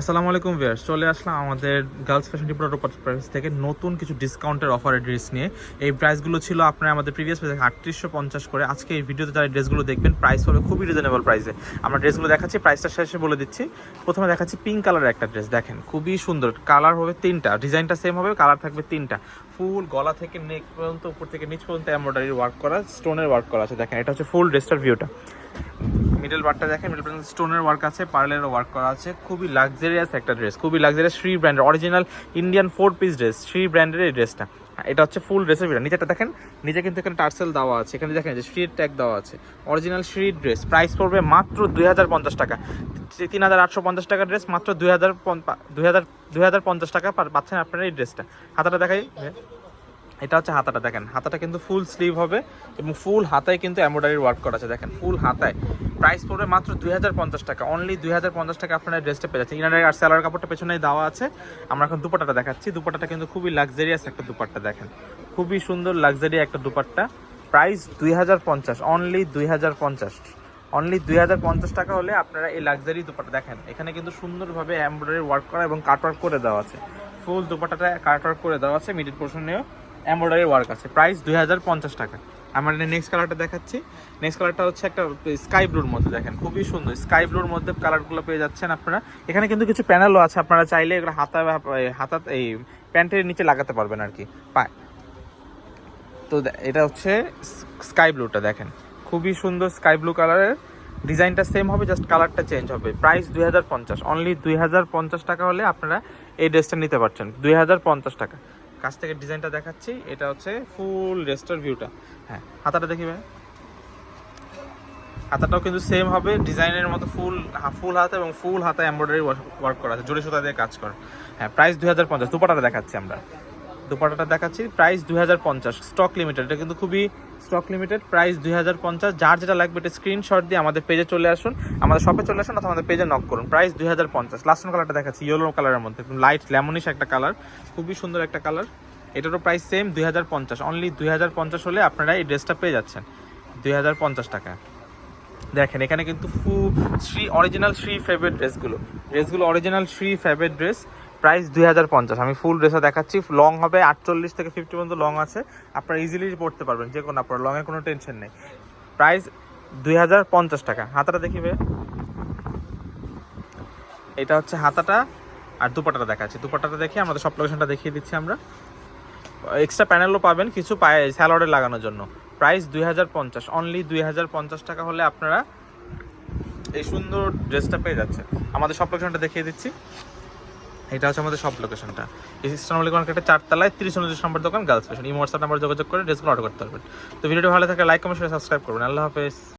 আসসালামু আলাইকুম ভিয়ার্স চলে আসলাম আমাদের গার্লস ফ্যাশন ডিপোর্টার প্রাইস থেকে নতুন কিছু ডিসকাউন্টের অফারের ড্রেস নিয়ে। এই প্রাইসগুলো ছিল আপনার আমাদের প্রিভিয়াস প্রাইস আটত্রিশশো পঞ্চাশ করে। আজকে এই ভিডিওতে যারা ড্রেসগুলো দেখবেন প্রাইস হবে খুবই রিজনেবল প্রাইসে আমরা ড্রেসগুলো দেখাচ্ছি প্রাইসটা শেষে বলে দিচ্ছি। প্রথমে দেখাচ্ছি পিঙ্ক কালারের একটা ড্রেস দেখেন, খুবই সুন্দর। কালার হবে তিনটা, ডিজাইনটা সেম হবে কালার থাকবে তিনটা। ফুল গলা থেকে নেক পর্যন্ত, উপর থেকে নিচ পর্যন্ত এমব্রয়ডারি ওয়ার্ক করা স্টোনের ওয়ার্ক করা আছে, দেখেন, এটা হচ্ছে ফুল ড্রেসটার ভিউটা মিডল পার্টটা দেখেন মিডল পার্ট স্টোনের ওয়ার্ক আছে পার্লেরও ওয়ার্ক করা আছে। খুবই লাক্সারিয়াস একটা ড্রেস খুবই লাক্সারিয়াস শ্রী ব্র্যান্ডের original Indian four piece dress Shree ব্র্যান্ডের এই ড্রেসটা এটা হচ্ছে ফুল ড্রেসের ভিতরে। নিচেটা দেখেন, নিচে কিন্তু এখানে টার্সেল দেওয়া আছে, এখানে দেখেন যে শ্রীর ট্যাগ দেওয়া আছে। অরিজিনাল শ্রী ড্রেস প্রাইস পড়বে মাত্র দুই হাজার পঞ্চাশ টাকা। তিন হাজার আটশো পঞ্চাশ টাকার ড্রেস মাত্র দুই হাজার দুই হাজার দুই হাজার পঞ্চাশ টাকা পাচ্ছেন আপনারা এই ড্রেসটা হাতাটা দেখাই। এটা হচ্ছে হাতাটা দেখেন। হাতাটা কিন্তু ফুল স্লিভ হবে এবং ফুল হাতায় কিন্তু এমব্রয়ডারি ওয়ার্ক করা আছে। দেখেন ফুল হাতায়। প্রাইস পড়বে মাত্র দুই হাজার পঞ্চাশ টাকা। অনলি দুই হাজার পঞ্চাশ টাকা আপনারা ড্রেসটা পেয়ে যাচ্ছেন। ইনারের আর স্যালার কাপড়টা পেছনে দেওয়া আছে। আমরা এখন দুপাটাটা দেখাচ্ছি। দুপাটাটা কিন্তু খুবই লাক্সারিয়াস একটা দুপাট্টা, দেখেন। খুবই সুন্দর লাক্সারি একটা দুপাট্টা। প্রাইস দুই হাজার পঞ্চাশ অনলি দুই হাজার পঞ্চাশ। অনলি দুই হাজার পঞ্চাশ টাকা হলে আপনারা এই লাক্সারি দুপাটা দেখেন। এখানে কিন্তু সুন্দরভাবে এমব্রয়ডারি ওয়ার্ক করা এবং কাট ওয়ার্ক করে দেওয়া আছে। ফুল দুপাটাটা কাট ওয়ার্ক করে দেওয়া আছে মিডিল পোর্শনেও এমব্রয়ডারি ওয়ার্ক আছে। প্রাইস দুই হাজার পঞ্চাশ টাকা। আমরা নেক্সট কালারটা দেখাচ্ছি। নেক্সট কালারটা হচ্ছে একটা স্কাই ব্লুর মধ্যে দেখেন, খুবই সুন্দর। স্কাই ব্লুর মধ্যে কালারগুলো পেয়ে যাচ্ছেন আপনারা। এখানে কিন্তু কিছু প্যানেলও আছে, আপনারা চাইলে এগুলো হাতা হাতা, এই প্যান্টের নিচে লাগাতে পারবেন আর কি। পায়। তো এটা হচ্ছে স্কাই ব্লুটা দেখেন। খুবই সুন্দর স্কাই ব্লু কালারের ডিজাইনটা সেম হবে জাস্ট কালারটা চেঞ্জ হবে। প্রাইস দুই হাজার পঞ্চাশ অনলি দুই হাজার পঞ্চাশ টাকা হলে আপনারা এই ড্রেসটা নিতে পারছেন। দুই হাজার পঞ্চাশ টাকা। কাছ থেকে ডিজাইনটা দেখাচ্ছি। এটা হচ্ছে ফুল রেস্টার ভিউটা। হ্যাঁ হাতাটা দেখি ভাই। হাতাটাও কিন্তু সেম হবে। ডিজাইনের মতো ফুল ফুল হাতা এবং ফুল হাতা এমব্রয়ডারি ওয়ার্ক করা আছে। জোরে সুতা দিয়ে কাজ করা। হ্যাঁ প্রাইস দুই হাজার পঞ্চাশ। দুপাটাটা দেখাচ্ছি আমরা। দুপাটাটা দেখাচ্ছি। প্রাইস দুই হাজার পঞ্চাশ। স্টক লিমিটেড এটা কিন্তু খুবই স্টক লিমিটেড প্রাইস দুই হাজার পঞ্চাশ। যার যেটা লাগবে এটা স্ক্রিনশট দিয়ে আমাদের পেজে চলে আসুন। আমাদের শপে চলে আসুন অথবা আমাদের পেজে নক করুন। প্রাইস দুই হাজার পঞ্চাশ। লাস্ট কালারটা দেখাচ্ছি। ইয়েলো কালারের মধ্যে। লাইট লেমনিশ একটা কালার খুবই সুন্দর একটা কালার এটারও প্রাইস সেম দুই হাজার পঞ্চাশ। অনলি দুই হাজার পঞ্চাশ হলে আপনারা এই ড্রেসটা পেয়ে যাচ্ছেন। দুই হাজার পঞ্চাশ টাকা। দেখেন, এখানে কিন্তু ফু শ্রী অরিজিনাল শ্রী ফেভারিট ড্রেসগুলো ড্রেসগুলো original Shree favourite dress price দুই হাজার পঞ্চাশ। আমি ফুল ড্রেসটা দেখাচ্ছি। লং হবে আটচল্লিশ থেকে ফিফটি পর্যন্ত লং আছে। আপনারা ইজিলি পড়তে পারবেন, যে কোনো আপনার লংয়ের কোনো টেনশন নেই। প্রাইস দুই হাজার পঞ্চাশ টাকা। হাতাটা দেখিবে এটা হচ্ছে হাতাটা আর দুপাটাটা দেখাচ্ছি। দুপাটাটা দেখে আমাদের সব লোকেশনটা দেখিয়ে দিচ্ছি আমরা। এক্সট্রা প্যানেলও পাবেন কিছু পায়ে স্যালোয়ারে লাগানোর জন্য। প্রাইস দুই হাজার পঞ্চাশ। অনলি দুই হাজার পঞ্চাশ টাকা হলে আপনারা এই সুন্দর ড্রেসটা পেয়ে যাচ্ছেন। আমাদের সব লোকেশনটা দেখিয়ে দিচ্ছি। এটা হচ্ছে আমাদের সব লোকেশনটা ইস্টার্ন মার্কেটের চারতলায় তিরিশ উনত্রিশ নম্বর দোকান গার্লস ফ্যাশন এই হোয়াটসঅ্যাপ নাম্বার যোগাযোগ করে ড্রেসগুলো অর্ডার করতে পারবেন। তো ভিডিওটি ভালো থাকে লাইক কমেন্ট সাবস্ক্রাইব করবেন। আল্লাহ হাফেজ।